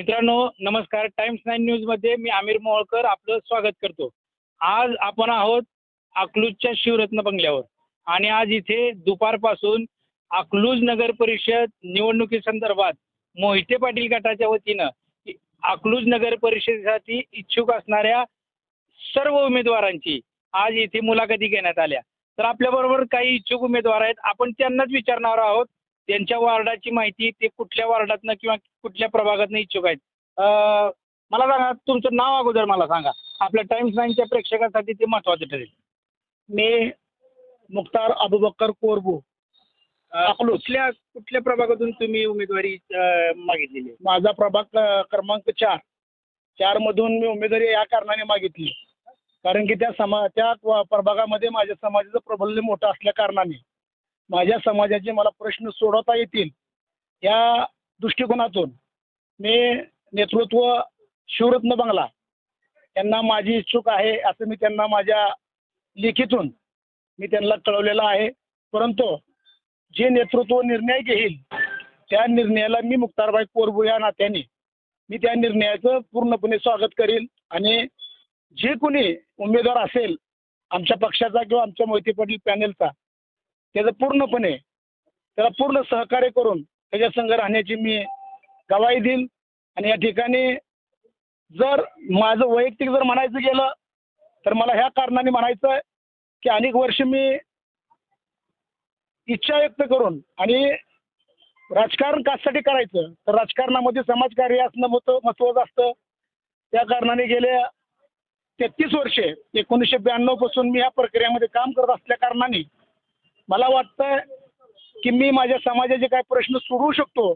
मित्रांनो नमस्कार. Times nine न्यूजमध्ये मी आमिर मोहोळकर आपलं स्वागत करतो. आज आपण आहोत अकलूजच्या शिवरत्न बंगल्यावर. आणि आज इथे दुपारपासून अकलूज नगर परिषद निवडणुकीसंदर्भात मोहिते पाटील गटाच्या वतीनं अकलूज नगर परिषदेसाठी इच्छुक असणाऱ्या सर्व उमेदवारांची आज इथे मुलाखती घेण्यात आल्या. तर आपल्याबरोबर काही इच्छुक उमेदवार आहेत. आपण त्यांनाच विचारणार आहोत. त्यांच्या वार्डाची माहिती ते कुठल्या वार्डातनं किंवा कुठल्या प्रभागातनं इच्छुक आहेत. मला सांगा तुमचं नाव अगोदर मला सांगा. आपल्या टाइम्स नाईनच्या प्रेक्षकांसाठी ते महत्त्वाचं ठरेल. मी मुख्तार अबुबक्कर कोरबू. कुठल्या कुठल्या प्रभागातून तुम्ही उमेदवारी मागितलेली? आहे? माझा प्रभाग क्रमांक चार. चारमधून मी उमेदवारी या कारणाने मागितली. कारण की त्या समा त्या प्रभागामध्ये माझ्या समाजाचं प्रबल्य मोठं असल्या कारणाने. माझ्या समाजाचे मला प्रश्न सोडवता येतील या दृष्टिकोनातून मी नेतृत्व शिवरत्न बंगला त्यांना माझी इच्छुक आहे असं मी त्यांना माझ्या लेखीतून मी त्यांना कळवलेलं आहे. परंतु जे नेतृत्व निर्णय घेईल त्या निर्णयाला मी मुक्तारबाई कोरबू या नात्याने मी त्या निर्णयाचं पूर्णपणे स्वागत करील आणि जे कोणी उमेदवार असेल आमच्या पक्षाचा किंवा आमच्या मोहिते पाटील पॅनेलचा त्याचं पूर्णपणे त्याला पूर्ण सहकार्य करून त्याच्या संघ राहण्याची मी गवाही देईन. आणि या ठिकाणी जर माझं वैयक्तिक जर म्हणायचं गेलं तर मला ह्या कारणाने म्हणायचं आहे की अनेक वर्ष मी इच्छा व्यक्त करून आणि राजकारण कासाठी करायचं तर राजकारणामध्ये समाजकार्य असणं होतं महत्त्वाचं असतं. त्या कारणाने गेल्या तेहतीस वर्षे एकोणीसशे ब्याण्णवपासून मी या प्रक्रियेमध्ये काम करत असल्या कारणाने मला वाटतं की मी माझ्या समाजाचे काही प्रश्न सोडवू शकतो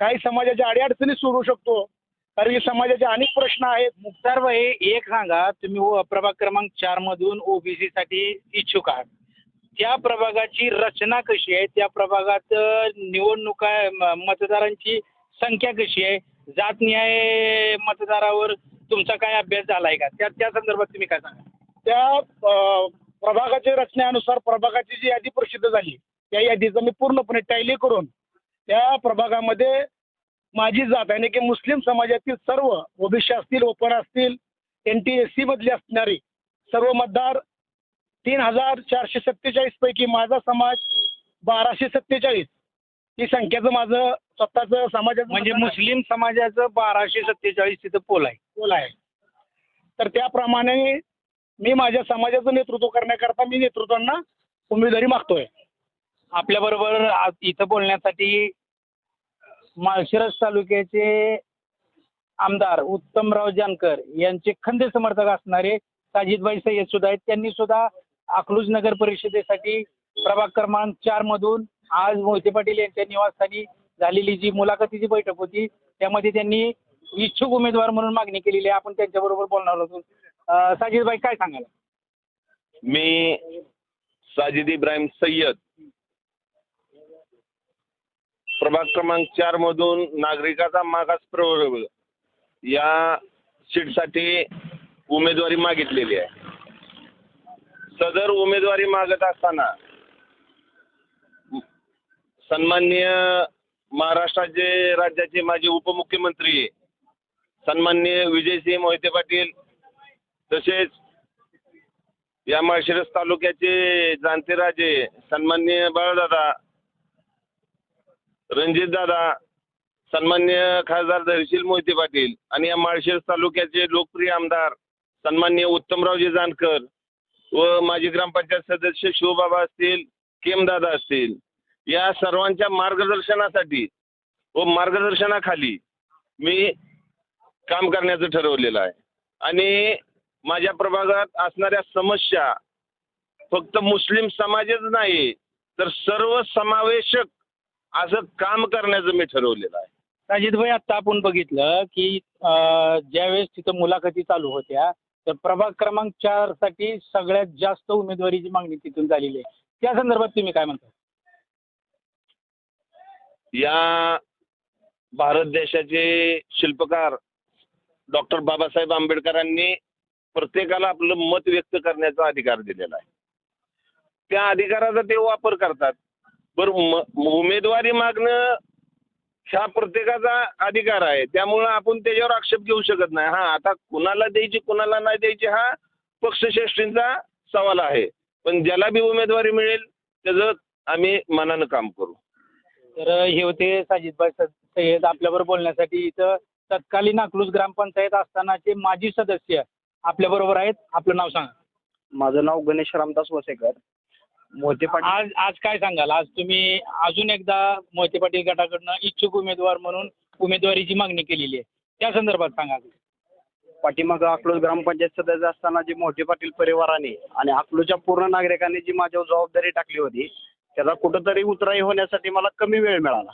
काही समाजाच्या अडीअडचणी सोडवू शकतो कारण की समाजाचे अनेक प्रश्न आहेत. मुख्तार भाई एक सांगा तुम्ही प्रभाग क्रमांक चार मधून ओबीसी साठी इच्छुक आहात. त्या प्रभागाची रचना कशी आहे? त्या प्रभागात निवडणुका मतदारांची संख्या कशी आहे? जातन्याय मतदारावर तुमचा काय अभ्यास झालाय का? त्या त्या संदर्भात तुम्ही काय सांगा त्या प्रभागाच्या रचनेनुसार प्रभागाची जी यादी प्रसिद्ध झाली त्या यादीचं मी पूर्णपणे टॅली करून त्या प्रभागामध्ये माझी जात आहे की मुस्लिम समाजातील सर्व ओबीसी असतील ओपन असतील एन टी एस सी मधले असणारे सर्व मतदार तीन हजार चारशे सत्तेचाळीस पैकी माझा समाज बाराशे सत्तेचाळीस. ही संख्येचं माझं स्वतःचं समाजाचं म्हणजे. मुस्लिम समाजाचं बाराशे सत्तेचाळीस तिथं पोल आहे. बोल आहे. तर त्याप्रमाणे मी माझ्या समाजाचं नेतृत्व करण्याकरता मी नेतृत्वांना उमेदवारी मागतोय. आपल्याबरोबर आ- इथं बोलण्यासाठी माळशिरस तालुक्याचे आमदार उत्तमराव जानकर यांचे खंदे समर्थक असणारे साजिदबाई सय्यद सुद्धा आहेत. त्यांनी सुद्धा अकलूज नगर परिषदेसाठी प्रभाग क्रमांक चार मधून आज मोहिते पाटील यांच्या निवासस्थानी झालेली जी मुलाखतीची बैठक होती त्यामध्ये त्यांनी इच्छुक उमेदवार म्हणून मागणी केलेली आहे. आपण त्यांच्याबरोबर बोलणार आहोत. अं, साजिदबाई काय सांगाल? मी साजिद इब्राहिम सय्यद. प्रभाग क्रमांक चार मधून नागरिकाचा मागास प्रवर्ग या सीटसाठी उमेदवारी मागितलेली आहे. सदर उमेदवारी मागत असताना सन्माननीय महाराष्ट्राचे राज्याचे माजी उपमुख्यमंत्री सन्माननीय विजयसिंह मोहिते पाटील तसेच या माळशिरस तालुक्याचे जाणते राजे सन्माननीय बाळदादा रणजित दादा सन्मान्य खासदार धैर्यशील मोहिते पाटील आणि या माळशिरस तालुक्याचे लोकप्रिय आमदार सन्मान्य उत्तमरावजी जानकर व माजी ग्रामपंचायत सदस्य शिवबाबा असतील केमदादा असतील या सर्वांच्या मार्गदर्शनासाठी व मार्गदर्शनाखाली मी काम करण्याचं ठरवलेलं आहे. आणि माझ्या प्रभागात असणाऱ्या समस्या फक्त मुस्लिम समाजच नाही तर सर्व समावेशक असं काम करण्याचं मी ठरवलेलं आहे. साजिदभाई आता आपण बघितलं की ज्यावेळेस तिथं मुलाखती चालू होत्या तर प्रभाग क्रमांक चारसाठी सगळ्यात जास्त उमेदवारीची मागणी तिथून झालेली आहे. त्या संदर्भात तुम्ही काय म्हणता? या भारत देशाचे शिल्पकार डॉक्टर बाबासाहेब आंबेडकरांनी प्रत्येकाला आपलं मत व्यक्त करण्याचा अधिकार दिलेला आहे. त्या अधिकाराचा ते वापर करतात. बरं म- उमेदवारी मागणं ह्या प्रत्येकाचा अधिकार आहे. त्यामुळं आपण त्याच्यावर आक्षेप घेऊ शकत नाही. हा आता कुणाला द्यायची कुणाला नाही द्यायची हा पक्षश्रेष्ठींचा सवाल आहे. पण ज्याला बी उमेदवारी मिळेल त्याचं आम्ही मनानं काम करू. तर हे होते साजिदभाई स- सय्यद आपल्याबरोबर बोलण्यासाठी. इथं तत्कालीन अकलूज ग्रामपंचायत असतानाचे माजी सदस्य आपल्याबरोबर आहेत. आपलं नाव सांगा. माझं नाव गणेश रामदास वसेकर. मोहिते पाटील. आज आज काय सांगाल? आज तुम्ही अजून एकदा मोहिते पाटील गटाकडनं इच्छुक उमेदवार म्हणून उमेदवारीची मागणी केलेली आहे. त्या संदर्भात सांगा पाठीमागं अकलूज ग्रामपंचायत सदस्य असताना जी मोहिते पाटील परिवाराने आणि अकलूजच्या पूर्ण नागरिकांनी जी माझ्यावर जबाबदारी टाकली होती त्याचा कुठंतरी उतराई होण्यासाठी मला कमी वेळ मिळाला.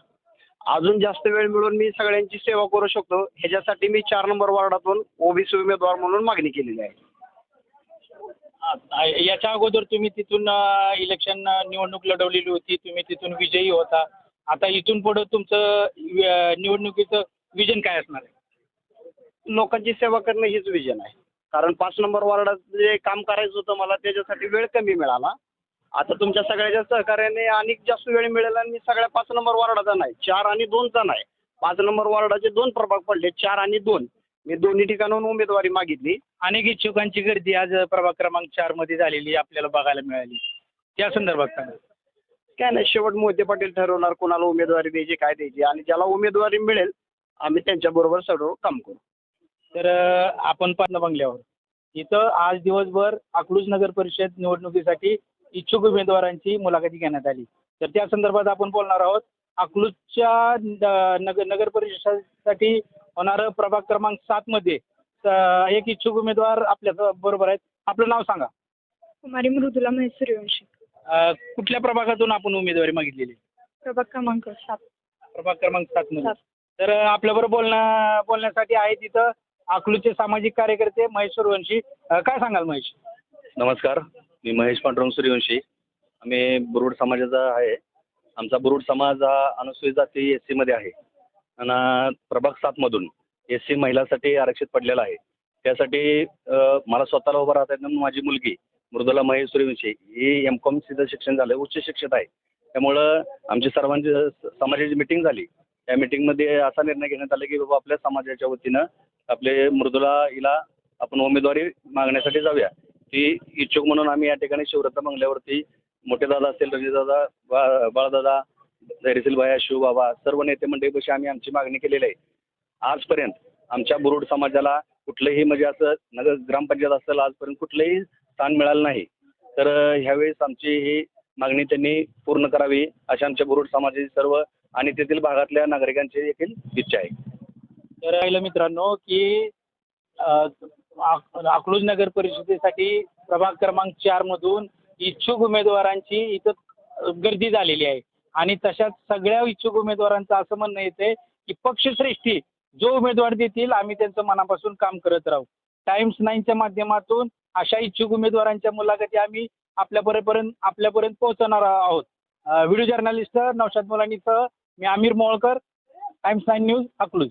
अजून जास्त वेळ मिळून मी सगळ्यांची सेवा करू शकतो. ह्याच्यासाठी मी चार नंबर वॉर्डातून ओबीसी उमेदवार म्हणून मागणी केलेली आहे. याच्या अगोदर तुम्ही तिथून इलेक्शन निवडणूक लढवलेली होती. तुम्ही तिथून विजयी होता. आता इथून पुढं तुमचं निवडणुकीचं विजन काय असणार आहे? लोकांची सेवा करणं हीच विजन आहे. कारण पाच नंबर वॉर्डात जे काम करायचं होतं मला त्याच्यासाठी वेळ कमी मिळाला. आता तुमच्या सगळ्याच्या सहकार्याने आणि जास्त वेळ मिळेल आणि मी सगळ्या पाच नंबर वॉर्डाचा नाही चार आणि दोनचा नाही. पाच नंबर वॉर्डाचे दोन प्रभाग पडले चार आणि दोन. मी दोन्ही ठिकाणाहून उमेदवारी मागितली. अनेक इच्छुकांची गर्दी आज प्रभाग क्रमांक चारमध्ये झालेली आपल्याला बघायला मिळाली. त्या संदर्भात सांगा काय नाही शेवट मोहिते पाटील ठरवणार कोणाला उमेदवारी द्यायची काय द्यायची. आणि ज्याला उमेदवारी मिळेल आम्ही त्यांच्याबरोबर सर्व काम करू. तर आपण पाटणा बंगल्यावर. इथं आज दिवसभर अकलूज नगर परिषद निवडणुकीसाठी इच्छुक उमेदवारांची मुलाखती घेण्यात आली. तर त्या संदर्भात आपण बोलणार आहोत अकलूजच्या नगर नगर परिषदेसाठी होणारं प्रभाग क्रमांक सातमध्ये अ, एक इच्छुक उमेदवार आपल्या बरोबर आहेत. आपलं नाव सांगा. कुमारी मृदुला महेश सूर्यवंशी कुठल्या प्रभागातून आपण उमेदवारी मागितलेली? प्रभाग क्रमांक सात. प्रभाग क्रमांक सात. तर आपल्याबरोबर बोलण्या बोलण्यासाठी आहेत इथं अकलूजचे सामाजिक कार्यकर्ते महेश सूर्यवंशी अ, काय सांगाल महेश नमस्कार. मी महेश पांडुरंग सूर्यवंशी. आम्ही बुरुड समाजाचा आहे. आमचा बुरुड समाज हा अनुसूचित जाती एस सीमध्ये आहे. आणि प्रभाग सातमधून एस सी महिलासाठी आरक्षित पडलेला आहे. त्यासाठी मला स्वतःला उभं राहता येत नाही. म्हणून माझी मुलगी मृदुला महेश सूर्यवंशी ही एम कॉम सीचं शिक्षण झालं. उच्च शिक्षित आहे. त्यामुळं आमची सर्वांची समाजाची मिटिंग झाली. त्या मिटिंगमध्ये असा निर्णय घेण्यात आला की बाबा आपल्या समाजाच्या वतीनं आपले मृदुला हिला आपण उमेदवारी मागण्यासाठी जाऊया. ती इच्छुक म्हणून आम्ही या ठिकाणी शिवरत्न बंगल्यावरती मोठे दादा असतील रणजितदादा बा बाळदादा धैर्यशील शिव शिवबाबा सर्व नेते मंडळीपाशी आम्ही आमची मागणी केलेली आहे. आजपर्यंत आमच्या बुरुड समाजाला कुठलंही म्हणजे असं नगर ग्रामपंचायत असेल आजपर्यंत कुठलंही स्थान मिळालं नाही. तर ह्यावेळेस आमची ही मागणी त्यांनी पूर्ण करावी अशी आमच्या बुरुड समाजाची सर्व आणि तेथील भागातल्या नागरिकांची देखील इच्छा आहे. तर राहिलं मित्रांनो की अक- अकलूज नगर परिषदेसाठी प्रभाग क्रमांक चार मधून इच्छुक उमेदवारांची इथं गर्दी झालेली आहे. आणि तशाच सगळ्या इच्छुक उमेदवारांचं असं म्हणणं येते की पक्षश्रेष्ठी जो उमेदवार देतील आम्ही त्यांचं मनापासून काम करत राहू. टाइम्स नाईनच्या माध्यमातून अशा इच्छुक उमेदवारांच्या मुलाखती आम्ही आपल्यापर्यंत आपल्यापर्यंत पोहोचवणार आहोत. व्हिडिओ जर्नलिस्ट नौशाद मुलानीसह मी Aamir Molkar times nine news Akluj.